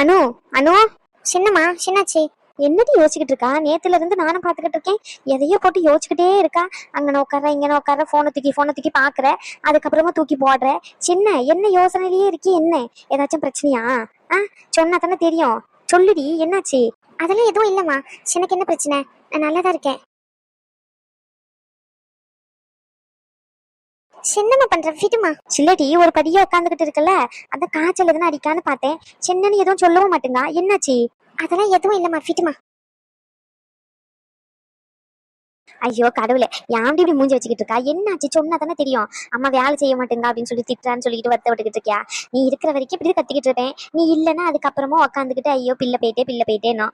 அனு அனு? சின்னம்மா சின்னாச்சி. என்னடி யோசிக்கிட்டு இருக்கா? நேத்துல இருந்து நானும் பாத்துக்கிட்டு இருக்கேன். எதையோ போட்டு யோசிச்சுக்கிட்டே இருக்கா. அங்கன உட்கார இங்கன உட்கார போனை தூக்கி போனை தூக்கி பாக்குற. அதுக்கப்புறமா தூக்கி போடுற. சின்ன என்ன யோசனையிலேயே இருக்கி என்ன? ஏதாச்சும் பிரச்சனையா? ஆ சொன்னா தானே தெரியும். சொல்லுடி என்னாச்சு? அதெல்லாம் எதுவும் இல்லம்மா. எனக்கு என்ன பிரச்சனை? நான் நல்லா தான் இருக்கேன். சின்னம்மா பண்ற விடுமா? சில்லடி ஒரு படியா உட்காந்துக்கிட்டு இருக்கல அந்த காய்ச்சல் எதுனா அடிக்கான்னு பார்த்தேன். சின்னன்னு எதுவும் சொல்லவும் மாட்டேங்க என்னாச்சு? அதெல்லாம் எதுவும் இல்லம்மா ஃபிட்டுமா ஐயோ கடவுளே. யாண்டி இப்படி மூஞ்சி வச்சுக்கிட்டு இருக்கா? என்னாச்சு? சொன்னா தானே தெரியும். அம்மா வேலை செய்ய மாட்டேங்க அப்படின்னு சொல்லி திட்டுறான்னு சொல்லிட்டு வருத்த விட்டுக்கிட்டு இருக்கியா? நீ இருக்கிற வரைக்கும் இப்படி கத்திக்கிட்டு இருப்பேன். நீ இல்லைன்னா அதுக்கப்புறமா உட்காந்துக்கிட்டு ஐயோ பிள்ளை போயிட்டே பிள்ளை போயிட்டேனோ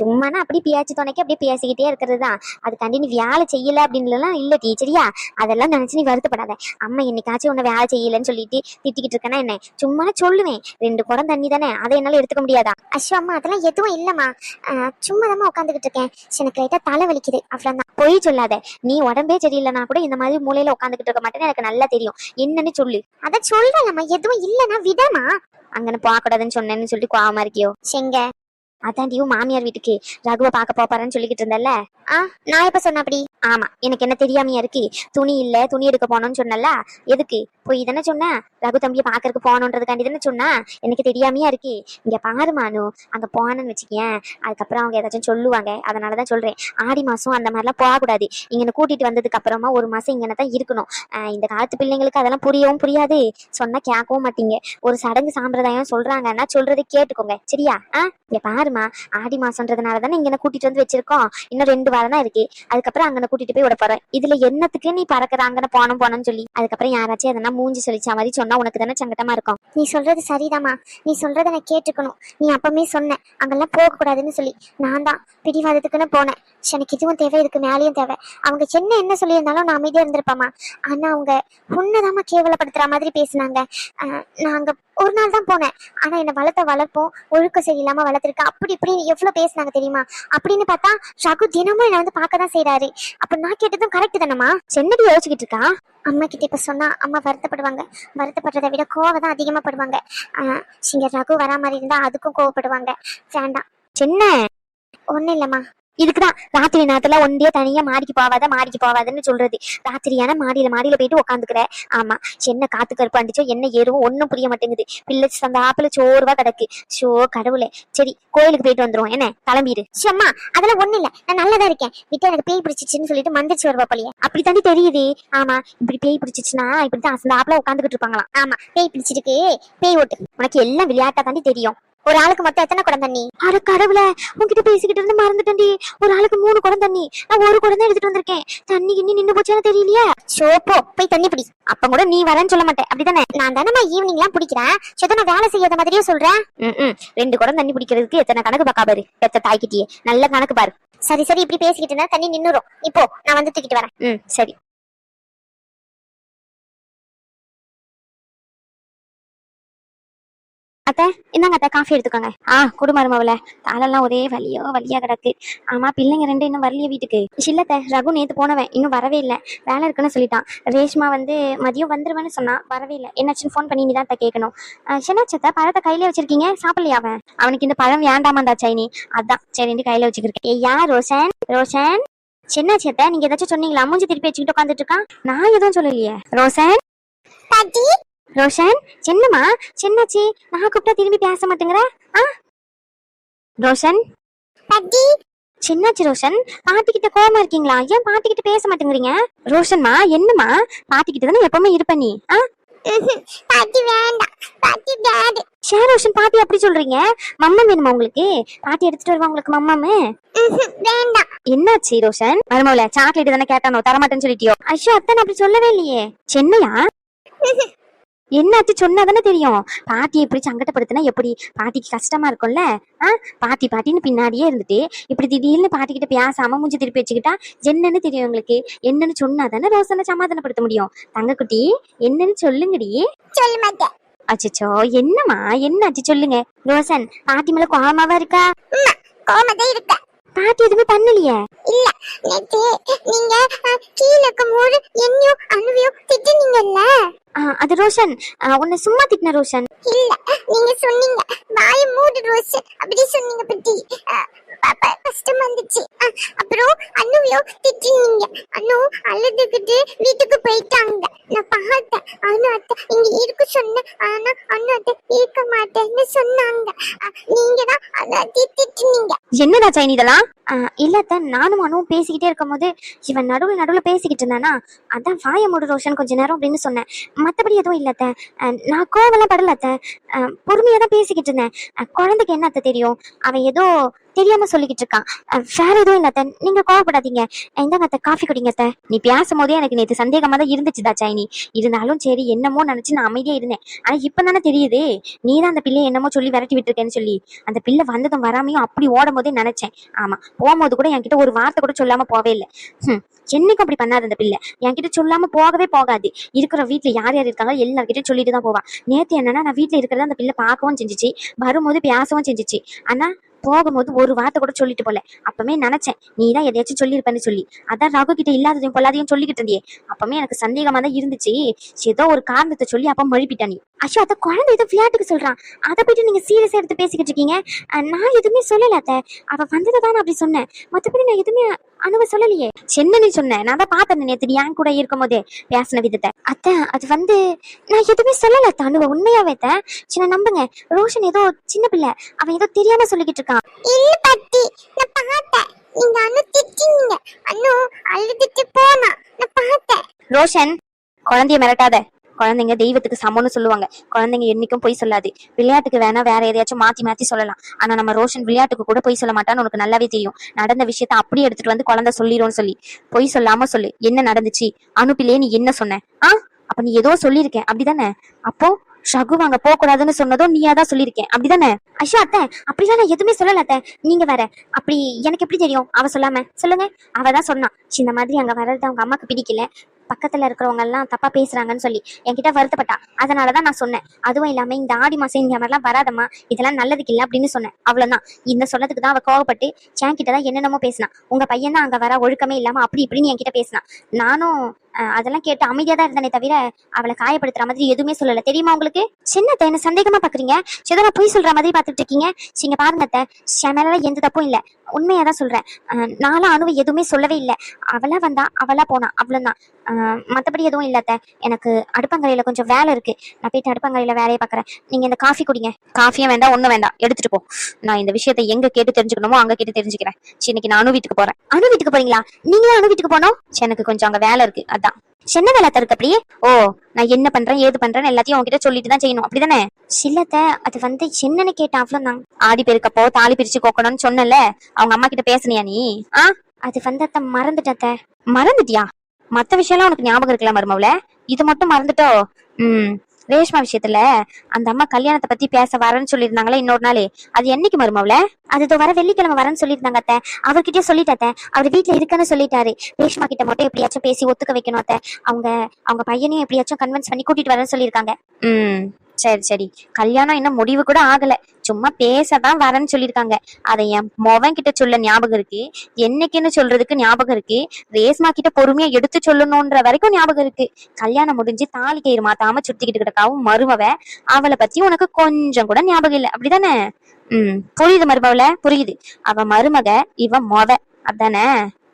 சும்மானா அப்படி பியாச்சு துணைக்கு அப்படியே பேசிக்கிட்டே இருக்கிறது தான். அதுக்காண்டி நீ வேலை செய்யல அப்படின்னுலாம் இல்லை டீச்சரியா. அதெல்லாம் நினைச்சு நீ வருத்தப்படாத. அம்மா என்னைக்காச்சும் உன்னை வேலை செய்யலன்னு சொல்லிட்டு திட்டிக்கிட்டு இருக்கேன்னா என்ன? சும்மா சொல்லுவேன். ரெண்டு குடம் தண்ணி தானே. அதை என்னால எடுத்துக்க முடியாதா? அஷோ அம்மா அதெல்லாம் எதுவும் இல்லம்மா. சும்மா தான் உட்காந்துக்கிட்டு இருக்கேன். எனக்கு லைட்டா தலை வலிக்குது. அவ்வளவுதான். பொய் சொல்லாத. நீ உடம்பே சரியில்லைனா கூட இந்த மாதிரி மூலையில உட்காந்துக்கிட்டு இருக்க மாட்டேன்னு எனக்கு நல்லா தெரியும். என்னன்னு சொல்லு. அத சொல்றேன்மா எதுவும் இல்லைன்னா விடமா? அங்கன்னு போகக்கூடாதுன்னு சொன்னேன்னு சொல்லிட்டு கோவமா இருக்கியோ? செங்க. அதான் மாமியார் வீட்டுக்கு ரகுவை பார்க்க போப்பாரன்னு சொல்லிக்கிட்டு இருந்தல்ல? ஆ நான் எப்ப சொன்ன அப்படி? ஆமா எனக்கு என்ன தெரியாமையா இருக்கு? துணி இல்ல துணி எடுக்க போனோம்னு சொன்னல எதுக்கு? போய் தானே சொன்ன ரகு தம்பியை பாக்கறதுக்கு போகணுன்றதுக்காண்டி தானே சொன்னா எனக்கு தெரியாமையா இருக்கு? இங்க பாரு மானு அங்க போனேன்னு வச்சுக்கேன். அதுக்கப்புறம் அவங்க ஏதாச்சும் சொல்லுவாங்க. அதனாலதான் சொல்றேன். ஆடி மாசம் அந்த மாதிரிலாம் போகக்கூடாது. இங்கன கூட்டிட்டு வந்ததுக்கு அப்புறமா ஒரு மாசம் இங்கன தான் இருக்கணும். ஆஹ் இந்த காலத்து பிள்ளைங்களுக்கு அதெல்லாம் புரியவும் புரியாது. சொன்னா கேட்கவும் மாட்டீங்க. ஒரு சடங்கு சாம்பிரதாயம் சொல்றாங்கன்னா சொல்றதை கேட்டுக்கோங்க. சரியா? ஆ இங்க பாருமா ஆடி மாசம்ன்றதுனால தானே இங்கே கூட்டிட்டு வந்து வச்சிருக்கோம். இன்னும் ரெண்டு வாரம் தான் இருக்கு. அதுக்கப்புறம் அங்கே கூட்டிட்டு போய் விட போறேன் இதுல என்னத்துக்கு நீ பறக்குற? அங்கே போனோம் போனோம்னு சொல்லி. அதுக்கப்புறம் யாராச்சும் எதனா மூஞ்சி சொல்லிச்சா மாதிரி சொன்னா உனக்கு தானே சங்கடமா இருக்கும். நீ சொல்றது சரிதாம்மா. நீ சொல்றதை நான் கேட்டுக்கணும். நீ அப்பவுமே சொன்ன. அங்கெல்லாம் போக கூடாதுன்னு சொல்லி. நான் தான் பிடிவாதத்துக்குன்னு போனேன். எனக்கு இதுவும் தேவை இதுக்கு மேலேயும் தேவை. அவங்க என்ன என்ன சொல்லியிருந்தாலும் நான் அமைதியா இருந்திருப்பாமா ஆனா அவங்க உன்னதாமா கேவலப்படுத்துற மாதிரி பேசினாங்க. ஆஹ், ஒரு நாள் தான் போனேன். ஆனா என்னை வளர்த்த வளர்ப்போம் ஒழுக்க சரியில்லாம வளர்த்துருக்க அப்படி இப்படி எவ்வளவு பேசினாங்க தெரியுமா? அப்படின்னு பார்த்தா ரகு தினமும் என்னை வந்து பார்க்க தான் செய்யறாரு அப்ப நான் கேட்டதும் கரெக்ட் தானம்மா? சென்னடி யோசிச்சுக்கிட்டு இருக்கா? அம்மா கிட்ட இப்ப சொன்னா அம்மா வருத்தப்படுவாங்க. வருத்தப்படுறதை விட கோவம் தான் அதிகமா படுவாங்க. ஆஹ், இங்க ரகு வரா மாதிரி இருந்தா அதுக்கும் கோவப்படுவாங்க. வேண்டாம். சின்ன ஒண்ணும் இல்லம்மா. இதுக்குதான். ராத்திரி நேரத்துல ஒண்டியே தனியா மாடிக்கு போவாத மாடிக்கு போவாதன்னு சொல்றது. ராத்திரியான மாடியில மாடியில போயிட்டு உட்காந்துக்கிற ஆமா என்ன காத்து கருப்பு அண்டிச்சோ என்ன ஏறுவும் ஒன்னும் புரிய மாட்டேங்குது. பிள்ளை அந்த ஆப்பிள சோர்வா கிடக்கு. ஷோ கடவுளே. சரி கோயிலுக்கு போயிட்டு வந்துருவோம். என்ன? கிளம்பிடு சம்மா அதெல்லாம் ஒண்ணு இல்ல. நான் நல்லதா இருக்கேன். விட்டு எனக்கு பேய் பிடிச்சிச்சுன்னு சொல்லிட்டு மந்திரிச்சு வருவா பழிய அப்படி தாண்டி தெரியுது. ஆமா இப்படி பேய் பிடிச்சிச்சுன்னா இப்படிதான் அந்த ஆப்பிள உட்காந்துக்கிட்டு இருப்பாங்களாம். ஆமா பேய் பிடிச்சிருக்கு. பேய் ஓட்டு. உனக்கு எல்லாம் விளையாட்டா தாண்டி தெரியும். ஒரு ஆளுக்கு மொத்தம் எத்தனை குடம் தண்ணி? அட கடவுளே உன்கிட்ட பேசிக்கிட்டு இருந்து மறந்துட்டேன்டி. ஒரு ஆளுக்கு மூணு குடம் தண்ணி. நான் ஒரு குடம் தான் எடுத்துட்டு வந்திருக்கேன். தண்ணி கிண்ணி நின்னு போச்சான்னு தெரியலையே. சோப்போ போய் தண்ணி பிடி. அப்ப கூட நீ வரேன்னு சொல்ல மாட்டேன். அப்படிதானே? நான் தானே ஈவினிங் எல்லாம் பிடிக்கிறேன். சேதோ நான் வேலை செய்யாத மாதிரியே சொல்றேன். ம் ரெண்டு குடம் தண்ணி பிடிக்கிறதுக்கு எத்தனை கணக்கு பாக்கா பாரு. எத்த தாய்க்கிட்டியே. நல்ல கணக்கு பாரு. சரி சரி இப்படி பேசிக்கிட்டு இருந்தா தண்ணி நின்னுரும். இப்போ நான் வந்து தூக்கிட்டு வரேன். ம் சரி. அத்தை இந்தாங்க அத்தை காஃபி எடுத்துக்கோங்க. ஆ குடும்பருமாவில தாளெல்லாம் ஒரே வலியோ வலியா கிடக்கு. ஆமா பிள்ளைங்க ரெண்டு இன்னும் வரலையே வீட்டுக்கு. இல்லத்தை ரகு நேத்து போனவன் இன்னும் வரவே இல்லை. வேலை இருக்குன்னு சொல்லிட்டான். ரேஷ்மா வந்து மதியம் வந்துருவேன்னு சொன்னா வரவே இல்லை. என்னாச்சுன்னு ஃபோன் பண்ணி நீ தான் அத்தை கேட்கணும். சின்னச்சத்தை பழத்தை கையில வச்சிருக்கீங்க? சாப்பிடலையா அவன்? அவனுக்கு இந்த பழம் வேண்டாமாண்டா சைனி அதான் சரின்னு கையில வச்சுக்கிருக்கேன். ஏயா ரோஷன்? ரோஷன்? சின்னச்சத்த நீங்க ஏதாச்சும் சொன்னீங்களா? மூஞ்சி திருப்பி வச்சுக்கிட்டு உட்காந்துட்டு இருக்கான் நான் எதுவும் சொல்லலையே. ரோஷன்? ரோஷன் சின்னம்மா சின்னாச்சி நான் கூப்பிட்டா திரும்பி பேச மாட்டேங்கிற? ஆ? ரோஷன்? பாட்டி சின்னாச்சி ரோஷன் பாட்டி கிட்ட கோவமா இருக்கீங்களா? ஏன் பாட்டி கிட்ட பேச மாட்டேங்கிறீங்க? ரோஷன்மா என்னம்மா? பாட்டி கிட்ட தானே எப்பவுமே இருப்ப நீ ஆ? பாட்டி வேண்டாம். பாட்டி டாடி. ஷே ரோஷன் பாட்டி அப்படி சொல்றீங்க? மம்மம் வேணுமா உங்களுக்கு? பாட்டி எடுத்துட்டு வருவா உங்களுக்கு மம்மம் வேண்டாம். என்னாச்சு ரோஷன்? மருமவுல சாக்லேட் தானே கேட்டானோ தரமாட்டேன்னு சொல்லிட்டியோ? ஐயோ அத்தனை அப்படி சொல்லவே இல்லையே. சென்னையா? என்னாச்சு சொன்னாதானே தெரியும். பாட்டி இப்படி சங்கடப்படுத்தினா எப்படி? பாட்டிக்கு கஷ்டமா இருக்கும்ல? ஆ? பாட்டி பாட்டின்னு பின்னாடியே இருந்துட்டு இப்படி திடீர்னு பாட்டி கிட்ட பேசாம மூஞ்சி திருப்பி வச்சுக்கிட்டா என்னன்னு தெரியும் உங்களுக்கு? என்னன்னு சொன்னாதானே ரோசனை சமாதானப்படுத்த முடியும். தங்கக்குட்டி என்னன்னு சொல்லுங்கடி. சொல்ல மாட்டேன். அச்சச்சோ என்னம்மா? என்னாச்சு சொல்லுங்க. ரோசன் பாட்டி மேல கோவமாவா இருக்கா? கோவமா இருக்க. பாட்டி எதுவுமே பண்ணலையே? இல்ல. நேத்து நீங்க கீழே இருக்கும்போது என்னையும் அணுவையும் திட்டுனீங்கல்ல? அது ரோஷன். உன்னை சும்மா திட்டின ரோஷன். இல்ல நீங்க சொன்னீங்க. வாய மூடு ரோஸ் அப்படி சொன்னீங்க பத்தி கஷ்டம் வந்துச்சு. அப்புறம் அண்ணுவையும் திட்டினீங்க. அண்ணு அழுதுகிட்டு வீட்டுக்கு போயிட்டாங்க. நான் பார்த்தேன். அண்ணு அத்தை இங்க இருக்க சொன்னேன் ஆனா அண்ணு அத்தை இருக்க மாட்டேன்னு சொன்னாங்க. நீங்க தான் திட்டுனீங்க என்னடா சைனி இதெல்லாம்? ஆ, இல்லத்த நானும் அனுவும் பேசிக்கிட்டே இருக்கும்போது இவன் நடுவில் நடுவில் பேசிக்கிட்டு இருந்தானா? அதான் வாய மூடு ரோஷன் கொஞ்ச நேரம் அப்படின்னு சொன்னேன். மற்றபடி எதுவும் இல்லத்த நான் கோவெல்லாம் படலத்த பொறுமையாக தான் பேசிக்கிட்டு இருந்தேன். குழந்தைக்கு என்ன அத்தை தெரியும்? அவன் ஏதோ தெரியாம சொல்லிக்கிட்டு இருக்கான். வேற எதுவும் இல்லத்த நீங்க கோவப்படாதீங்க. இந்தாங்க அத்தை காஃபி குடிங்க அத்தை. நீ பேசும்போதே எனக்கு நேற்று சந்தேகமா தான் இருந்துச்சுதா சைனி. இருந்தாலும் சரி என்னமோ நினைச்சு நான் அமைதியா இருந்தேன். ஆனா இப்ப தானே தெரியுது. நீ தான் அந்த பிள்ளையை என்னமோ சொல்லி விரட்டி விட்டுருக்கேன்னு சொல்லி. அந்த பிள்ளை வந்ததும் வராமையும் அப்படி ஓடும் போதே நினைச்சேன். ஆமா போகும்போது கூட என்கிட்ட ஒரு வார்த்தை கூட சொல்லாம போவே இல்லை. என்னைக்கும் அப்படி பண்ணாது அந்த பிள்ளை. என்கிட்ட சொல்லாம போகவே போகாது. இருக்கிற வீட்டுல யார் யார் இருக்காங்க எல்லார்கிட்டயும் சொல்லிட்டு தான் போவா. நேத்து என்னன்னா நான் வீட்டுல இருக்கிறத அந்த பிள்ளை பார்க்கவும் செஞ்சுச்சு. வரும்போது பேசவும் செஞ்சுச்சு. ஆனா போகும்போது ஒரு வார்த்தை கூட சொல்லிட்டு போல. அப்பவே நினைச்சேன் நீ தான் எதையாச்சும் சொல்லியிருப்பேன்னு சொல்லி. அதான் ராகு கிட்ட இல்லாததையும் பொல்லாதையும் சொல்லிக்கிட்டு இருந்தியே. அப்பவே எனக்கு சந்தேகமா தான் இருந்துச்சு. ஏதோ ஒரு காரணத்தை சொல்லி அப்ப மழுப்பிட்டா நீ. அஷோ அத குழந்தை ஏதோ விளையாட்டுக்கு சொல்றான். அதை போயிட்டு நீங்க சீரியஸா எடுத்து பேசிக்கிட்டு இருக்கீங்க. நான் எதுவுமே சொல்லல அத்தை. அவ வந்ததை தான் அப்படி சொன்னேன். மத்தபடி நான் எதுவுமே அணுவ சொல்லலையே. என்ன நீ சொன்ன. நான் தான் பார்த்தேன் நேத்து நீ என் கூட இருக்கும் போதே பேசின விதத்தை. அத்தை அது வந்து நான் எதுவுமே சொல்லல அணுவ உண்மையாவே சின்ன நம்புங்க. ரோஷன் ஏதோ சின்ன பிள்ளை. அவன் ஏதோ தெரியாம சொல்லிக்கிட்டு இருக்கான். இல்ல பத்தி நான் பார்த்தேன். நீங்க அண்ணு திட்டினீங்க. அண்ணு அழுதுட்டு போனா நான் பார்த்தேன். ரோஷன் குழந்தைய மிரட்டாத. குழந்தைங்க தெய்வத்துக்கு சமம்னு சொல்லுவாங்க. குழந்தைங்க என்னைக்கும் பொய் சொல்லாது. விளையாட்டுக்கு வேணா வேற எதையாச்சும் மாத்தி மாத்தி சொல்லலாம். ஆனா நம்ம ரோஷன் விளையாட்டுக்கு கூட பொய் சொல்ல மாட்டான்னு உனக்கு நல்லாவே தெரியும். நடந்த விஷயத்த அப்படியே எடுத்துட்டு வந்து குழந்தை சொல்லிடும்னு சொல்லி. பொய் சொல்லாம சொல்லு. என்ன நடந்துச்சு? அனுப்பிலே நீ என்ன சொன்ன? ஆ? அப்ப நீ ஏதோ சொல்லியிருக்கேன். அப்படிதானே? அப்போ ஷகு வாங்க போக கூடாதுன்னு சொன்னதும் நீயா தான் சொல்லியிருக்கேன். அப்படிதானே? ஐஷா அத்தை. அப்படிலாம் நான் எதுவுமே சொல்லல அத்தை. நீங்க வேற. அப்படி எனக்கு எப்படி தெரியும்? அவ சொல்லாம. சொல்லுங்க. அவ தான் சொன்னா இந்த மாதிரி அங்க வர்றது அவங்க அம்மாக்கு பிடிக்கல. பக்கத்துல இருக்கிறவங்க எல்லாம் தப்பா பேசுறாங்கன்னு சொல்லி என்கிட்ட வருத்தப்பட்டா. அதனாலதான் நான் சொன்னேன். அதுவும் இல்லாம இந்த ஆடி மாசம் இந்த மாதிரிலாம் வராதம்மா இதெல்லாம் நல்லதுக்கு இல்ல அப்படின்னு சொன்னேன். அவ்வளவுதான். இந்த சொன்னதுக்கு தான் அவ கோவப்பட்டு என்கிட்ட தான் என்னென்னமோ பேசினான் உங்க பையன் தான் அங்க வர ஒழுக்கமே இல்லாம அப்படி இப்படின்னு என்கிட்ட பேசினா. நானும் அதெல்லாம் கேட்டு அமைதியா தான் இருந்தேனே தவிர அவளை காயப்படுத்துற மாதிரி எதுவுமே சொல்லல. தெரியுமா உங்களுக்கு? சின்னத்தை என்ன சந்தேகமா பாக்குறீங்க? சிதற பொய் சொல்ற மாதிரி பாத்துட்டு இருக்கீங்க. நீங்க பாருங்க அத்தை மேல எந்த தப்பும் இல்ல. உண்மையா தான் சொல்றேன் நானும் அணுவை எதுவுமே சொல்லவே இல்லை. அவளா வந்தா அவளா போனா. அவ்வளவுதான். மத்தபடி எதுவும் இல்ல அத்தை. எனக்கு அடுப்பங்கரையில கொஞ்சம் வேலை இருக்கு. நான் போயிட்டு அடுப்பங்கரையில வேலையை பாக்குறேன். நீங்க இந்த காஃபி குடிங்க. காஃபியும் வேண்டாம் ஒண்ணும் வேண்டாம். எடுத்துட்டு போ. நான் இந்த விஷயத்தை எங்க கேட்டு தெரிஞ்சுக்கணுமோ அங்க கேட்டு தெரிஞ்சுக்கிறேன். இன்னைக்கு நான் அணு வீட்டுக்கு போறேன். அணு வீட்டுக்கு போறீங்களா? நீங்களே அணு வீட்டுக்கு போனோம் எனக்கு கொஞ்சம் அங்க வேலை இருக்கு. அதான். என்ன வேலை அத்தை இருக்கு அப்படியே? ஓ நான் என்ன பண்றேன் ஏது பண்றேன்னு எல்லாத்தையும் உங்ககிட்ட சொல்லிட்டு தான் செய்யணும். அப்படிதானே? சில்லத்த அது வந்து என்னன்னு கேட்டேன் அவ்வளவுதான். ஆடி பெருக்கப்போ தாலி பிரிச்சு கோக்கணும்னு சொன்னல அவங்க அம்மா கிட்ட பேசுனியா நீ? ஆ? அது வந்து அத்தை மறந்துட்டத்த மறந்துட்டியா? மத்த விஷயம்லாம் உனக்கு ஞாபகம் இருக்கல மருமவுல இது மட்டும் மறந்துட்டோ? ம். ரேஷ்மா விஷயத்துல அந்த அம்மா கல்யாணத்தை பத்தி பேச வரேன்னு சொல்லியிருந்தாங்களே இன்னொரு நாள். அது என்னைக்கு மருமவுல அது இதோ வர வெள்ளிக்கிழமை வரேன்னு சொல்லியிருந்தாங்க அத்தை. அவர்கிட்டயே சொல்லிட்டேன் அவர் வீட்டுல இருக்கன்னு சொல்லிட்டாரு. ரேஷ்மா கிட்ட மட்டும் எப்படியாச்சும் பேசி ஒத்துக்க வைக்கணும் அத்தை. அவங்க அவங்க பையனையும் எப்படியாச்சும் கன்வின்ஸ் பண்ணி கூட்டிட்டு வரேன்னு சொல்லியிருக்காங்க. ம். சரி சரி. கல்யாணம் இன்னும் முடிவு கூட ஆகல. சும்மா பேசதான் வரேன்னு சொல்லியிருக்காங்க. அதை என் மொவன் கிட்ட சொல்ல ஞாபகம் இருக்கு. என்னைக்குன்னு சொல்றதுக்கு ஞாபகம் இருக்கு. ரேஸ்மா கிட்ட பொறுமையா எடுத்து சொல்லணும்ன்ற வரைக்கும் ஞாபகம் இருக்கு. கல்யாணம் முடிஞ்சு தாலி கயிறு மாத்தாம சுத்திக்கிட்டு கிடக்காவும் மருமவ அவளை பத்தி உனக்கு கொஞ்சம் கூட ஞாபகம் இல்லை. அப்படிதானே? ம் புரியுது மருமவள புரியுது. அவ மருமக இவ மொவ. அதானே?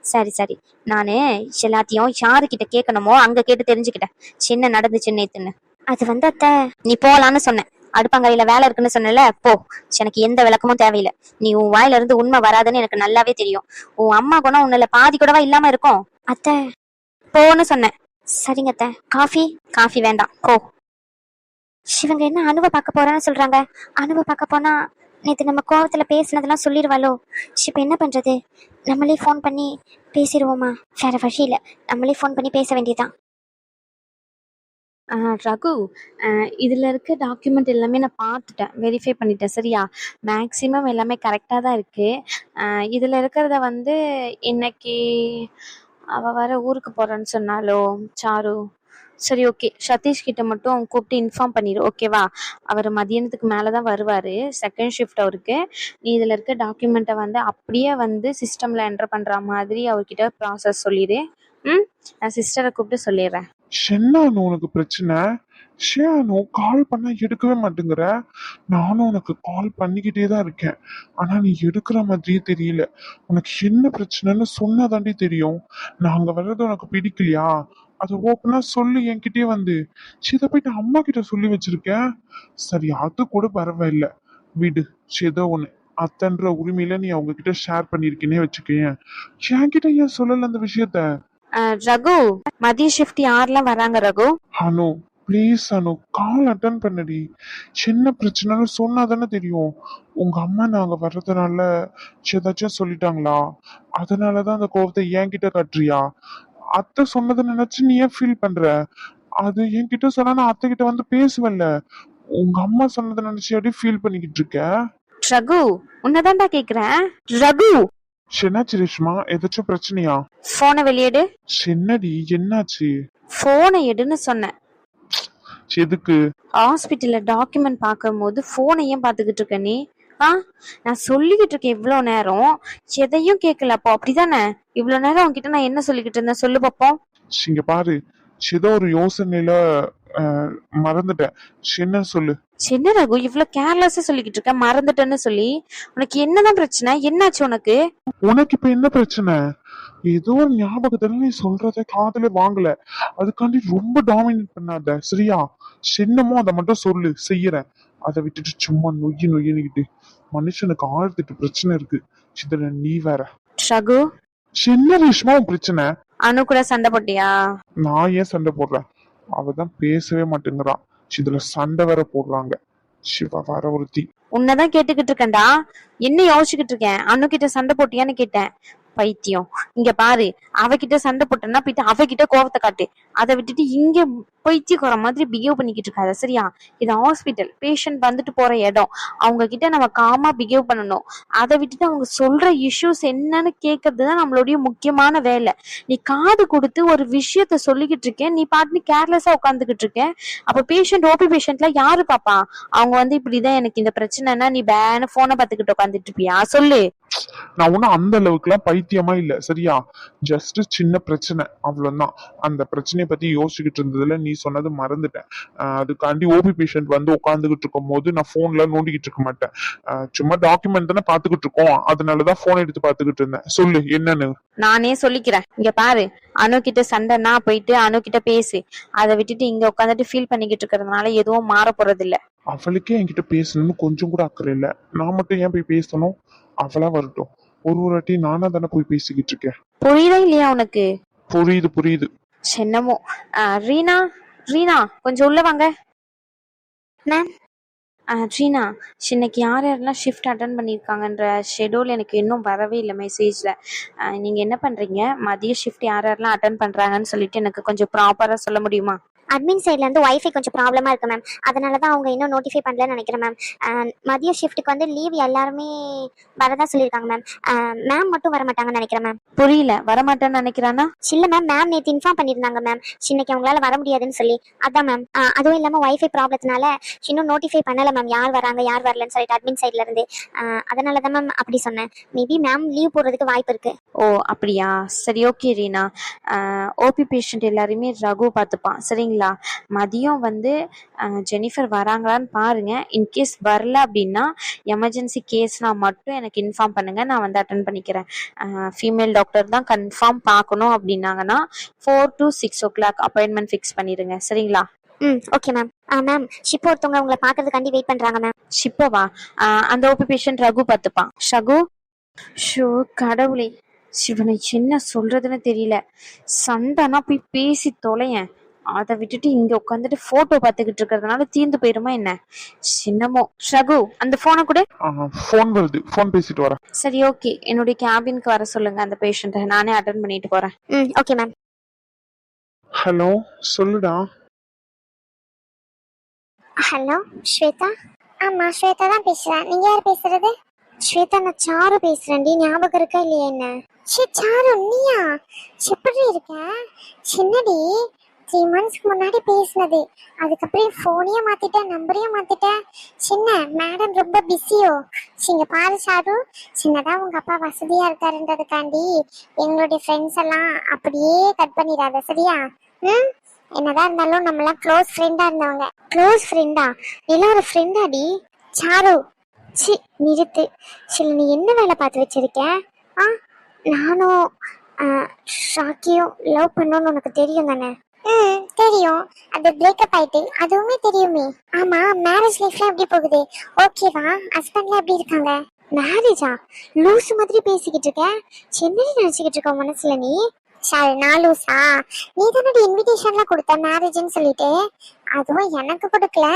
சரி சரி. நானு எல்லாத்தையும் யாருக்கிட்ட கேட்கணுமோ அங்க கேட்டு தெரிஞ்சுக்கிட்டேன். சின்ன நடந்துச்சு நேத்துன்னு. அது வந்து அத்தை நீ போலான்னு சொன்னேன். அடுப்பங்கரையில வேலை இருக்குன்னு சொன்னல போ. எனக்கு எந்த விளக்கமும் தேவையில்லை. நீ உன் வாயில இருந்து உண்மை வராதுன்னு எனக்கு நல்லாவே தெரியும். உன் அம்மா குணம் உன்னில பாதி கூடவா இல்லாம இருக்கும். அத்தை போன்னு சொன்னேன். சரிங்க அத்தை. காஃபி? காஃபி வேண்டாம். போ. இவங்க என்ன அணுவை பார்க்க போறேன்னு சொல்றாங்க? அனுவ பார்க்க போனா நேற்று நம்ம கோவத்துல பேசினதெல்லாம் சொல்லிடுவாளோ இப்போ என்ன பண்றது? நம்மளே ஃபோன் பண்ணி பேசிடுவோமா வேற வழி இல்லை. நம்மளே ஃபோன் பண்ணி பேச வேண்டியதுதான். ரகு இதில் இருக்க டாக்குமெண்ட் எல்லாமே நான் பார்த்துட்டேன். வெரிஃபை பண்ணிட்டேன். சரியா? மேக்ஸிமம் எல்லாமே கரெக்டாக தான் இருக்குது இதில் இருக்கிறத வந்து இன்னைக்கு அவள் வர ஊருக்கு போகிறேன்னு சொன்னாலோ சாரு? சரி ஓகே சதீஷ் கிட்ட மட்டும் கூப்பிட்டு இன்ஃபார்ம் பண்ணிடு ஓகேவா அவர் மதியானத்துக்கு மேலே தான் வருவார். செகண்ட் ஷிஃப்ட் அவருக்கு. நீ இதில் இருக்க டாக்குமெண்ட்டை வந்து அப்படியே வந்து சிஸ்டமில் என்டர் பண்ணுற மாதிரி அவர்கிட்ட ப்ராசஸ் சொல்லிடு ம்? நான் சிஸ்டரை கூப்பிட்டு சொல்லிடுறேன் என்ன உனக்கு பிரச்சனை? ஷே அனு கால் பண்ணா எடுக்கவே மாட்டேங்கிற. நானும் உனக்கு கால் பண்ணிக்கிட்டே தான் இருக்கேன். ஆனா நீ எடுக்கிற மாதிரியே தெரியல. உனக்கு என்ன பிரச்சனைன்னு சொன்னாதாண்டி தெரியும். நாங்க வர்றது உனக்கு பிடிக்கலையா? அது ஓப்பனா சொல்லு என்கிட்டயே வந்து. சரி இதை போயிட்டு அம்மா கிட்ட சொல்லி வச்சிருக்கேன். சரி அது கூட பரவாயில்ல. விடு சரி ஒண்ணு. அத்தன்ற உரிமையில நீ அவங்க கிட்ட ஷேர் பண்ணிருக்கேனே வச்சுக்கேன் என்கிட்ட ஏன் சொல்லல அந்த விஷயத்த? ரகு மதிய ஷிஃப்ட் யாரெல்லாம் வராங்க Raghu? Anu please Anu call attend பண்ணடி. சின்ன பிரச்சனைன்னு சொன்னா தானே தெரியும். உங்க அம்மா நாங்க வர்றதுனால ஏதாச்சும் சொல்லிட்டாங்களா? அதனாலதான் அந்த கோவத்தை என்கிட்ட காட்டுறியா? அத்தை சொன்னதை நினைச்சு நீ ஏன் ஃபீல் பண்ற? அது என்கிட்ட சொன்னா நான் அத்தை கிட்ட வந்து பேசுவேன்ல. உங்க அம்மா சொன்னதை நினைச்சு அப்படியே ஃபீல் பண்ணிக்கிட்டு இருக்க? ரகு உன்னதான்டா கேக்குறேன். ரகு! என்னாச்சு ரேஷ்மா ஏதாச்சும் பிரச்சனையா? போனை வெளியேடு. என்னடி என்னாச்சு? போனை எடுன்னு சொன்னேன். எதுக்கு? ஹாஸ்பிட்டல்ல டாக்குமெண்ட் பார்க்கும்போது போனை ஏன் பார்த்துக்கிட்டு இருக்க நீ? ஆ நான் சொல்லிக்கிட்டு இருக்கேன் இவ்வளோ நேரம். எதையும் கேட்கல அப்போ. அப்படிதானே? இவ்வளோ நேரம் உன்கிட்ட நான் என்ன சொல்லிக்கிட்டு இருந்தேன்? சொல்லு பார்ப்போம் இங்க பாரு. ஏதோ ஒரு யோசனையில மறந்துட்டேன். என்ன சொல்லு. சின்ன ரகு இவ்வளோ கேர்லெஸ்ஸா சொல்லிக்கிட்டு இருக்க மறந்துட்டேன்னு சொல்லி உனக்கு என்னதான் பிரச்சனை? என்னாச்சு உனக்கு? உனக்கு இப்ப என்ன பிரச்சனை? ஏதோ ஒரு ஞாபகத்துல நீ சொல்றத காதுல வாங்கல. அதுக்காண்டி ரொம்ப டாமினேட் பண்ணாத சரியா? சின்னமோ அதை மட்டும் சொல்லு செய்யறேன். அதை விட்டுட்டு சும்மா நொய்யி நொய்யினுக்கிட்டு மனுஷனுக்கு ஆயிரத்தெட்டு பிரச்சனை இருக்கு. இதுல நீ வேற. ரகு? சின்ன உன் பிரச்சனை? அனு கூட சண்டை போட்டியா? நான் ஏன் சண்டை போடுறேன்? அவ தான் பேசவே மாட்டேங்கிறான். இதுல சண்டை வேற போடுறாங்க. சிவா வர ஒருத்தி. உன்னதான் கேட்டுக்கிட்டு இருக்கேன்டா. என்ன யோசிச்சுக்கிட்டு இருக்கேன்? அண்ணு கிட்ட சண்டை போட்டியான்னு கேட்டேன். பைத்தியம். இங்க பாரு அவகிட்ட சண்டை போட்டேன்னா போயிட்டு அவகிட்ட கோவத்தை காட்டு. அதை விட்டுட்டு இங்க பைத்தியக்கார மாதிரி பிஹேவ் பண்ணிக்கிட்டு இருக்காத சரியா? இது ஹாஸ்பிட்டல் பேஷண்ட் வந்துட்டு போற இடம். அவங்க கிட்ட நம்ம காமா பிஹேவ் பண்ணணும். அதை விட்டுட்டு அவங்க சொல்ற இஷ்யூஸ் என்னன்னு கேட்கறது தான் நம்மளுடைய முக்கியமான வேலை. நீ காது கொடுத்து ஒரு விஷயத்த சொல்லிக்கிட்டு இருக்கேன் நீ பாட்டு கேர்லெஸ்ஸா உட்காந்துக்கிட்டு இருக்கேன். அப்ப பேஷண்ட் ஓபி பேஷண்ட்ல யாரு பாப்பா? அவங்க வந்து இப்படிதான் எனக்கு இந்த பிரச்சனைனா நீ பேன போனை பார்த்துக்கிட்டு உட்காந்துட்டு இருப்பியா? சொல்லு. நான் ஒன்றும் அந்த அளவுக்குலாம் பைத்தியமா இல்ல சரியா? ஜஸ்ட் சின்ன பிரச்சனை அவ்வளவுதான். அந்த பிரச்சனையை பத்தி யோசிச்சுக்கிட்டு இருந்ததுல நீ சொன்னது மறந்துட்டேன். அதுக்காண்டி ஓபி பேஷண்ட் வந்து உட்காந்துக்கிட்டு இருக்கும் போது நான் போன்ல நோண்டிக்கிட்டு இருக்க மாட்டேன். சும்மா டாக்குமெண்ட் தானே பாத்துக்கிட்டு இருக்கோம். அதனாலதான் போன் எடுத்து பாத்துக்கிட்டு இருந்தேன். சொல்லு என்னன்னு? நானே சொல்லிக்கிறேன். இங்க பாரு அனு கிட்ட சண்டைனா போயிட்டு அனு கிட்ட பேசு. அதை விட்டுட்டு இங்க உட்காந்துட்டு ஃபீல் பண்ணிக்கிட்டு இருக்கிறதுனால எதுவும் மாற போறது இல்ல அவளுக்கே என்கிட்ட பேசணும்னு கொஞ்சம் கூட அக்கறை இல்ல. நான் மட்டும் ஏன் போய் பேசணும்? அவளா வரட்டும். ஒரு ஒரு வாட்டி நானா தானே போய் பேசிக்கிட்டு இருக்கேன். புரியுதா இல்லையா உனக்கு? புரியுது புரியுது. என்னமோ. ரீனா ரீனா கொஞ்சம் உள்ள வாங்க. ஆஹ் ரீனா இன்னைக்கு யார் யாரெல்லாம் ஷிஃப்ட் அட்டன் பண்ணியிருக்காங்கன்ற ஷெடியூல் எனக்கு இன்னும் வரவே இல்லை மெசேஜில் நீங்கள் என்ன பண்ணுறீங்க மதிய ஷிஃப்ட் யார் யாரெல்லாம் அட்டன் பண்ணுறாங்கன்னு சொல்லிட்டு எனக்கு கொஞ்சம் ப்ராப்பராக சொல்ல முடியுமா? அட்மின் சைட்ல இருந்து வைஃபை கொஞ்சம் ப்ராப்ளமா இருக்கு மேம் அதனால தான் அவங்க இன்னும் நோட்டிஃபை பண்ணலன்னு நினைக்கிறேன் மேம் மதிய ஷிஃப்ட்டுக்கு வந்து லீவ் எல்லாருமே வரதா சொல்லியிருக்காங்க மேம் மேம் மட்டும் வர மாட்டாங்கன்னு நினைக்கிறேன் மேம் புரியல. வரமாட்டேன்னு நினைக்கிறானா? இல்ல மேம் மேம் நேற்று இன்ஃபார்ம் பண்ணியிருந்தாங்க மேம் இன்னைக்கு அவங்களால வர முடியாதுன்னு சொல்லி. அதான் மேம் அதுவும் இல்லாம வைஃபை ப்ராப்ளத்தினால இன்னும் நோட்டிஃபை பண்ணல மேம் யார் வராங்க யார் வரலன்னு சொல்லிட்டு அட்மின் சைட்ல இருந்து. ஆஹ் அதனால தான் மேம் அப்படி சொன்னேன். மேபி மேம் லீவ் போடுறதுக்கு வாய்ப்பு இருக்கு. ஓ அப்படியா? சரி ஓகே ரீனா. ஓபி பேஷண்ட் எல்லாரையுமே ரகு பார்த்துப்பான். சரிங்களா? மதியம் வந்து ஜெனிஃபர் வராங்களான்னு பாருங்க. இன்கேஸ் வரல அப்படின்னா எமர்ஜென்சி கேஸ்னா மட்டும் எனக்கு இன்ஃபார்ம் பண்ணுங்க. நான் வந்து அட்டன் பண்ணிக்கிறேன். ஃபீமேல் டாக்டர் தான் கன்ஃபார்ம் பார்க்கணும் அப்படின்னாங்கன்னா four to six o'clock appointment fix பண்ணிடுங்க. சரிங்களா? ம் ஓகே மேம் மேம் ஷிப் ஒருத்தவங்க உங்களை பார்க்கறதுக்காண்டி வெயிட் பண்றாங்க மேம் ஷிப்பவா? அந்த ஓபி பேஷண்ட் ரகு பார்த்துப்பான். ஷகு? ஷோ கடவுளே. சிவனை என்ன சொல்றதுன்னு தெரியல. சண்டைனா போய் பேசி தொலையேன். அதை விட்டுட்டு இங்க உட்காந்துட்டு போட்டோ பார்த்துக்கிட்டு இருக்கிறதுனால தீர்ந்து போயிருமா என்ன? சின்னமோ. ஷகு அந்த போனை கூட. ஃபோன் வருது. ஃபோன் பேசிட்டு வரேன். சரி ஓகே என்னுடைய கேபினுக்கு வர சொல்லுங்க அந்த பேஷண்ட்டை நானே அட்டன் பண்ணிட்டு போறேன். ம் ஓகே மேம் ஹலோ சொல்லுடா. ஹலோ ஸ்வேதா? ஆமா ஸ்வேதா தான் பேசுறேன் நீங்க யார் பேசுறது? ஸ்வேதா நான் சாரு பேசுறேன்டி ஞாபகம் இருக்கா இல்லையா என்ன? ஷே சாரு நீயா? எப்படி இருக்க? சின்னடி த்ரீ மந்த்ஸ்க்கு முன்னாடி பேசினது. அதுக்கப்புறம் ஃபோனையும் மாத்திட்டேன் நம்பரையும் மாத்திட்டேன். சின்ன மேடம் ரொம்ப பிஸியோ சிங்க பாரு சாரு சின்னதா உங்க அப்பா வசதியா இருக்காருன்றதுக்காண்டி எங்களுடைய ஃப்ரெண்ட்ஸ் எல்லாம் அப்படியே கட் பண்ணிடாத சரியா? ம்? என்னதான் இருந்தாலும் நம்மலாம் க்ளோஸ் ஃப்ரெண்டா இருந்தவங்க. க்ளோஸ் ஃப்ரெண்டா எல்லாம் ஒரு ஃப்ரெண்டாடி சாரு சி நிறுத்து. சில நீ என்ன வேலை பார்த்து வச்சிருக்க? ஆ நானும் ஷாக்கியும் லவ் பண்ணோன்னு உனக்கு தெரியும் தானே தெரியும். அது பிரேக்கப் ஆயிட்டு அதுவுமே தெரியுமே. ஆமா மேரேஜ் லைஃப்லாம் எப்படி போகுது? ஓகேவா ஹஸ்பண்ட்லாம் எப்படி இருக்காங்க? மேரேஜா லூஸ் மாதிரி பேசிக்கிட்டு இருக்க? சென்னை நினைச்சுக்கிட்டு இருக்க மனசுல நீ? ஷால் நாலூசா நீ தானடி இன்விடேஷன்லாம் கொடுத்த மேரேஜ்னு சொல்லிட்டு. அதுவும் எனக்கு கொடுக்கல.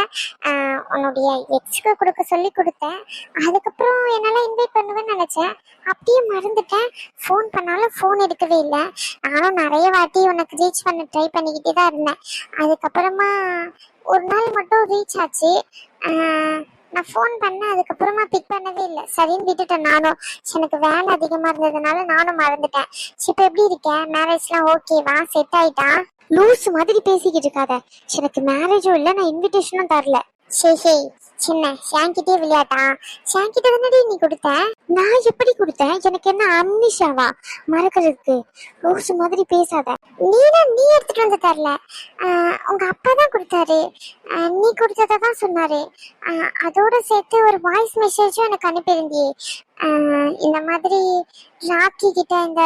உன்னுடைய எக்ஸ்க்கு கொடுக்க சொல்லி கொடுத்தேன். அதுக்கப்புறம் என்னால் இன்வைட் பண்ணுவேன்னு நினச்சேன். அப்படியே மறந்துட்டேன். ஃபோன் பண்ணாலும் ஃபோன் எடுக்கவே இல்லை. நானும் நிறைய வாட்டி உனக்கு ரீச் பண்ண ட்ரை பண்ணிக்கிட்டே தான் இருந்தேன். அதுக்கப்புறமா ஒரு நாள் மட்டும் ரீச் ஆச்சு. நான் ஃபோன் பண்ணேன் அதுக்கப்புறமா பிக் பண்ணவே இல்லை. சரின்னு விட்டுட்டேன் நானும். எனக்கு வேலை அதிகமாக இருந்ததுனால நானும் மறந்துட்டேன். இப்போ எப்படி இருக்கேன் மேரேஜ்லாம் ஓகேவா செட் ஆயிட்டா? லூஸ் மாதிரி பேசிக்கிட்டு இருக்காத. எனக்கு மேரேஜும் இல்லை நான் இன்விடேஷனும் தரல. சே ஹே சின்ன ஷாங்கிட்டே விளையாட்டா ஷாங்கிட்ட தானடி நீ கொடுத்த? நான் எப்படி கொடுத்தேன்? எனக்கு என்ன அம்னிஷாவா? மறக்கிறதுக்கு. ரோஸ் மாதிரி பேசாத. நீனா நீ எடுத்துட்டு வந்து தரல. உங்க அப்பா தான் கொடுத்தாரு. நீ கொடுத்ததை தான் சொன்னாரு. அதோட சேர்த்து ஒரு வாய்ஸ் மெசேஜும் எனக்கு அனுப்பியிருந்தியே. இந்த மாதிரி ராக்கி கிட்ட இந்த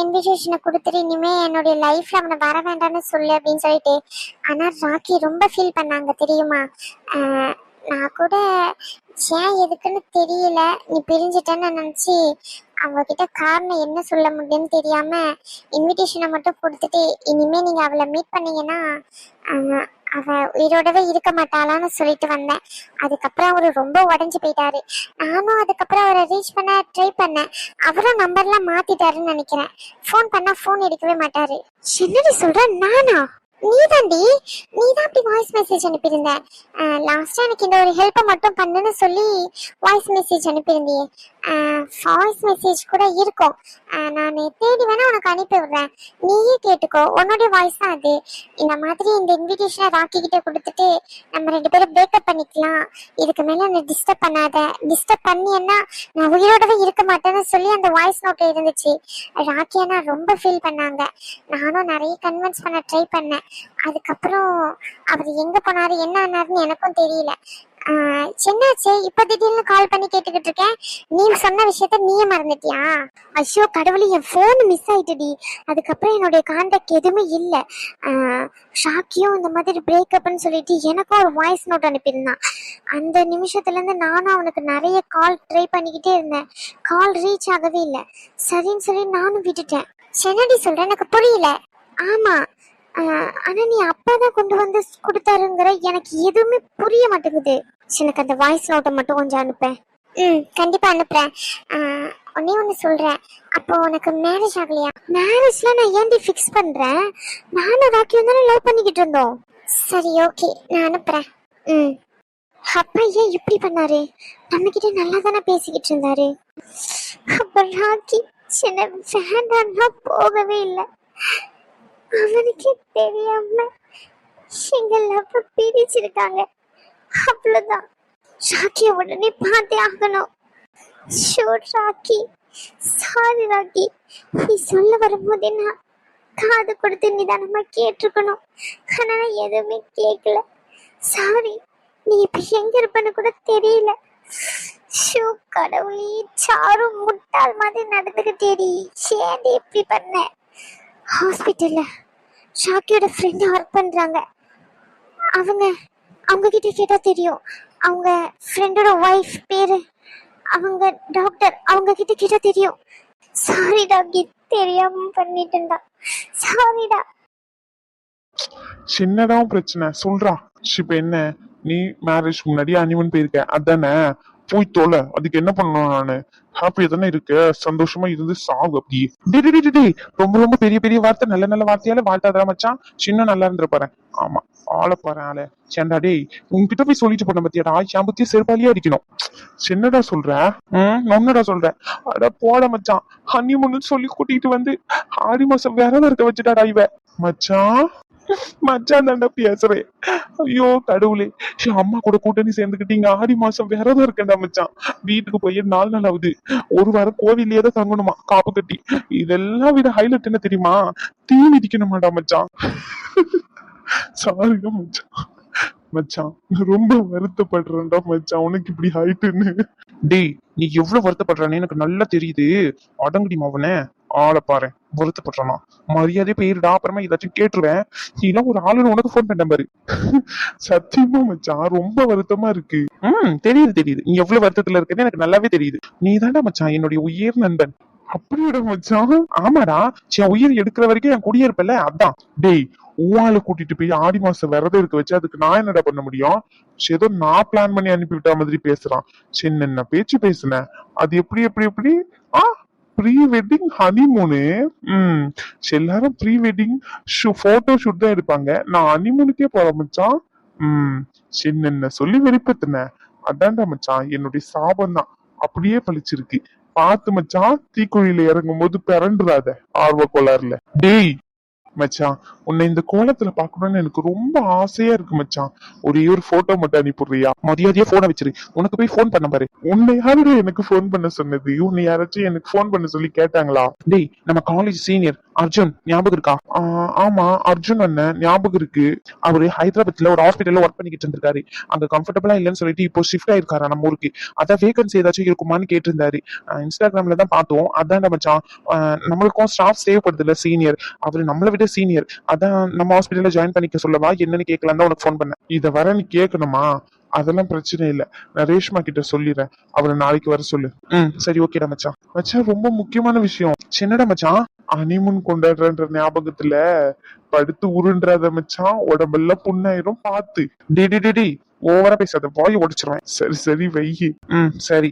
இன்விடேஷனை கொடுத்துட்டு இனிமே என்னுடைய லைஃப்ல அவனை வர வேண்டாம்னு சொல்லு அப்படின்னு சொல்லிட்டு. ஆனா ராக்கி ரொம்ப ஃபீல் பண்ணாங்க தெரியுமா? நான் கூட ஏன் எதுக்குன்னு தெரியல. நீ பிரிஞ்சிட்டேன்னு நினச்சி அவங்க கிட்ட காரணம் என்ன சொல்ல முடியும்னு தெரியாம இன்விடேஷனை மட்டும் கொடுத்துட்டு இனிமே நீங்க அவளை மீட் பண்ணீங்கன்னா ஆஹ், அவ உயிரோடவே இருக்க மாட்டாளான்னு சொல்லிட்டு வந்தேன். அதுக்கப்புறம் அவரு ரொம்ப உடஞ்சு போயிட்டாரு. நானும் அதுக்கப்புறம் அவரை ரீச் பண்ண ட்ரை பண்ணேன். அவரும் நம்பர்லாம் மாத்திட்டாருன்னு நினைக்கிறேன். ஃபோன் பண்ணா ஃபோன் எடுக்கவே மாட்டாரு. என்னடி சொல்ற? நானா? நீ தாண்டி நீ தான் அப்படி வாய்ஸ் மெசேஜ் அனுப்பியிருந்த. லாஸ்டா எனக்கு இந்த ஒரு ஹெல்ப்பை மட்டும் பண்ணுன்னு சொல்லி வாய்ஸ் மெசேஜ் அனுப்பியிருந்தியே. வாய்ஸ் மெசேஜ் கூட இருக்கும். நான் தேடி வேணா உனக்கு அனுப்பி விடுறேன். நீயே கேட்டுக்கோ. உன்னுடைய வாய்ஸ் தான் அது. இந்த மாதிரி இந்த இன்விடேஷனை ராக்கி கிட்ட கொடுத்துட்டு நம்ம ரெண்டு பேரும் பிரேக்கப் பண்ணிக்கலாம். இதுக்கு மேல என்னை டிஸ்டர்ப் பண்ணாத. டிஸ்டர்ப் பண்ணியன்னா நான் உயிரோடவே இருக்க மாட்டேன்னு சொல்லி அந்த வாய்ஸ் நோட்ல இருந்துச்சு. ராக்கி அண்ணா ரொம்ப ஃபீல் பண்ணாங்க. நானும் நிறைய கன்வின்ஸ் பண்ண ட்ரை பண்ணேன். அதுக்கப்புறம் அவர் எங்க போனாரு என்ன ஆனாருன்னு எனக்கும் தெரியல. ஆஹ் என்னாச்சு? இப்ப திடீர்னு கால் பண்ணி கேட்டுக்கிட்டு இருக்கேன். நீ சொன்ன விஷயத்த நீயே மறந்துட்டியா? ஐயோ கடவுளே என் ஃபோன் மிஸ் ஆயிட்டுடி. அதுக்கப்புறம் என்னுடைய கான்டாக்ட் எதுவுமே இல்லை. ஷாக்கியும் இந்த மாதிரி பிரேக்கப்னு சொல்லிட்டு எனக்கும் ஒரு வாய்ஸ் நோட் அனுப்பியிருந்தான். அந்த நிமிஷத்துலேருந்து நானும் அவனுக்கு நிறைய கால் ட்ரை பண்ணிக்கிட்டே இருந்தேன். கால் ரீச் ஆகவே இல்லை. சரின்னு சொல்லி நானும் விட்டுட்டேன். சென்னடி சொல்கிறேன் எனக்கு புரியல. ஆமாம் ஆனால் நீ அப்பா தான் கொண்டு வந்து கொடுத்தாருங்கிற எனக்கு எதுவுமே புரிய மாட்டேங்குது. எனக்கு அந்த வாய்ஸ் நோட்டை மட்டும் கொஞ்சம் அனுப்பேன் ம் கண்டிப்பா அனுப்புறேன். ஒண்ணே ஒண்ணு சொல்றேன். அப்போ உனக்கு மேரேஜ் ஆகலையா? மேரேஜ்ல நான் ஏன்டி ஃபிக்ஸ் பண்றேன்? நானும் ராக்கியும் தானே லவ் பண்ணிக்கிட்டு இருந்தோம். சரி ஓகே நான் அனுப்புறேன். ம். அப்பா ஏன் இப்படி பண்ணாரு? நம்ம கிட்ட நல்லா தானே பேசிக்கிட்டு இருந்தாரு. அப்ப ராக்கி சின்ன வேண்டாம்னா போகவே இல்லை. அவனுக்கே தெரியாம எங்க லவ் பிரிச்சிருக்காங்க. அவ்வளவுதான். ராக்கிய உடனே பார்த்தே ஆகணும். Show Rocky sorry Rocky. நீ சொல்ல வரும்போதே நான் காது கொடுத்து நிதானமா கேட்டிருக்கணும். ஆனா நான் எதுவுமே கேட்கல சாரி நீ இப்ப எங்க இருப்பன்னு கூட தெரியல. ஷோ கடவுளே. சாரும் முட்டாள் மாதிரி நடந்துக்கிட்டேடி ஏன்டி இப்படி பண்ண? ஹாஸ்பிட்டலில் ஷாக்கியோட ஃப்ரெண்டு ஒர்க் பண்றாங்க. அவங்க அவங்க கிட்ட கேட்டா தெரியும். அவங்க ஃப்ரெண்டோட ஒய்ஃப் பேரு அவங்க டாக்டர் அவங்க கிட்ட கேட்டா தெரியும் சாரி டாக்கி தெரியாம பண்ணிட்டேன்டா சாரிடா சின்னதாவும் பிரச்சனை. சொல்றா. இப்ப என்ன? நீ மேரேஜ் முன்னாடி அனிமன் போயிருக்க. அதானே? போய் தொலை அதுக்கு என்ன பண்ணணும் நானு? ஹாப்பியா தானே இருக்க? சந்தோஷமா இருந்து சாவு அப்படி டே ரொம்ப ரொம்ப பெரிய பெரிய வார்த்தை நல்ல நல்ல வார்த்தையால வாழ்த்தாதா மச்சான். சின்ன நல்லா இருந்திருப்பாரு ஆமா ஆள பாரு ஆள. சேண்டா டேய். உன்கிட்ட போய் சொல்லிட்டு போன பத்தியாடா. என் பத்திய செருப்பாலியே அடிக்கணும். சின்னடா சொல்ற? ம் ஒன்னடா சொல்ற? அட போட மச்சான். ஹனிமூன்னு சொல்லி கூட்டிட்டு வந்து ஆடி மாசம் விரதம் இருக்க வச்சுட்டாடா இவ. மச்சான். மச்சான் தாண்டா பேசுறேன். ஐயோ கடவுளே. ஷே, அம்மா கூட கூட்டணி சேர்ந்துக்கிட்டீங்க ஆடி மாசம் விரதம் இருக்கேன்டா மச்சான். வீட்டுக்கு போய் நாலு நாள் ஆகுது. ஒரு வாரம் கோவில்லயே தான் தங்கணுமா? காப்பு கட்டி. இதெல்லாம் விட ஹைலைட் என்ன தெரியுமா? தீ மிதிக்கணுமாடா மச்சான். சாரிடா மச்சான். மச்சான் ரொம்ப வருத்தப்படுறேன்டா மச்சான். உனக்கு இப்படி ஆயிட்டுன்னு டேய் நீ எவ்வளவு வருத்தப்படுறானே? எனக்கு நல்லா தெரியுது. அடங்குடி மாவனே. ஆளை பாரு வருத்தப்படுறானா மரியாதை போயிருடா அப்புறமா ஏதாச்சும் கேட்டுருவேன். நீலாம் ஒரு ஆளுன்னு உனக்கு ஃபோன் பண்ண பாரு. சத்தியமா மச்சான் ரொம்ப வருத்தமா இருக்கு. ம் தெரியுது தெரியுது. நீ எவ்வளவு வருத்தத்துல இருக்கன்னு எனக்கு நல்லாவே தெரியுது. நீ தாண்டா மச்சான் என்னுடைய உயிர் நண்பன். அப்படியோட மச்சான். ஆமாடா என் உயிர் எடுக்கிற வரைக்கும் என் குடியே இருப்பல அதான். டேய் உவால கூட்டிட்டு போய் ஆடி மாசம் விரதம் இருக்க வச்சு அதுக்கு நான் என்னடா பண்ண முடியும்? சரி, ஏதோ நான் பிளான் பண்ணி அனுப்பி விட்டா மாதிரி பேசுறான். சின்ன பேச்சு பேசுனேன் அது எப்படி எப்படி எப்படி? ஆ ப்ரீ வெட்டிங் ஹனிமூனு ம் சரி, எல்லாரும் pre wedding shoot photo shoot தான் எடுப்பாங்க. நான் ஹனிமூனுக்கே போற மச்சான். ம் சின்ன சொல்லி வெளிப்படுத்தினேன் அதான்டா மச்சான் என்னுடைய சாபம் தான். அப்படியே பழிச்சிருக்கு பார்த்து மச்சான் தீக்குழியில இறங்கும் போது பிறண்டுறாத ஆர்வ கோளாறுல டேய் மச்சான். உன்னை இந்த கோலத்துல பாக்கணும்னு எனக்கு ரொம்ப ஆசையா இருக்கு மச்சான். ஒரே ஒரு போட்டோ மட்டும் அனுப்பிடுறியா மரியாதையா போனை வச்சிரு. உனக்கு போய் ஃபோன் பண்ண பாரு. உன்னை யாரு எனக்கு ஃபோன் பண்ண சொன்னது. உன்னை யாராச்சும் எனக்கு ஃபோன் பண்ண சொல்லி கேட்டாங்களா? டேய் நம்ம காலேஜ் சீனியர் அர்ஜுன் ஞாபகம் இருக்கா? ஆமா அர்ஜுன் அண்ணன் ஞாபகம் இருக்கு. அவரு ஹைதராபாத்ல ஒரு ஹாஸ்பிட்டல்ல ஒர்க் பண்ணிக்கிட்டு இருந்திருக்காரு. அங்க கம்ஃபர்டபுளா இல்லைன்னு சொல்லிட்டு இப்போ ஷிஃப்ட் ஆயிருக்காரு நம்ம ஊருக்கு. அதான் வேகன்சி ஏதாச்சும் இருக்குமான்னு கேட்டிருந்தாரு. இன்ஸ்டாகிராம்ல தான் பார்த்தோம். அதான் மச்சான். நம்மளுக்கும் ஸ்டாஃப் தேவைப்படுது இல்ல சீனியர் அவர் நம்மளை விட சீனியர் அதான் நம்ம ஹாஸ்பிட்டல்ல ஜாயின் பண்ணிக்க சொல்லவா? என்னன்னு கேட்கலாம் தான் உனக்கு ஃபோன் பண்ணேன். இதை வர நீ கேட்கணுமா? அதெல்லாம் பிரச்சனை இல்ல. நான் ரேஷ்மா கிட்ட சொல்லிடுறேன். அவரை நாளைக்கு வர சொல்லு. ம் சரி ஓகேடா மச்சான். மச்சான் ரொம்ப முக்கியமான விஷயம். சின்னடா மச்சான்? அனிமுன் கொண்டாடுறன்ற ஞாபகத்துல படுத்து உருண்டாத மச்சான் உடம்பெல்லாம் புண்ணாயிரும். பார்த்து. டிடி டிடி ஓவரா பேசாத. வாய் உடைச்சிருவேன் சரி சரி வையி ம் சரி.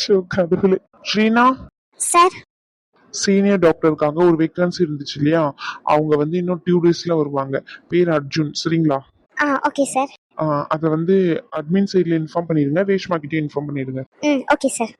ஷோ கடவுளே ஸ்ரீனா சார் சீனியர் டாக்டர் இருக்காங்க. ஒரு வேகன்சி இருந்துச்சு இல்லையா? அவங்க வந்து இன்னும் டூ டேஸ்ல வருவாங்க. பேர் அர்ஜுன். சரிங்களா? ஆ ஓகே சார் அதை வந்து அட்மின் சைட்ல இன்ஃபார்ம் பண்ணிடுங்க ரேஷ்மா கிட்டே இன்ஃபார்ம் பண்ணிடுங்க ம் ஓகே சார்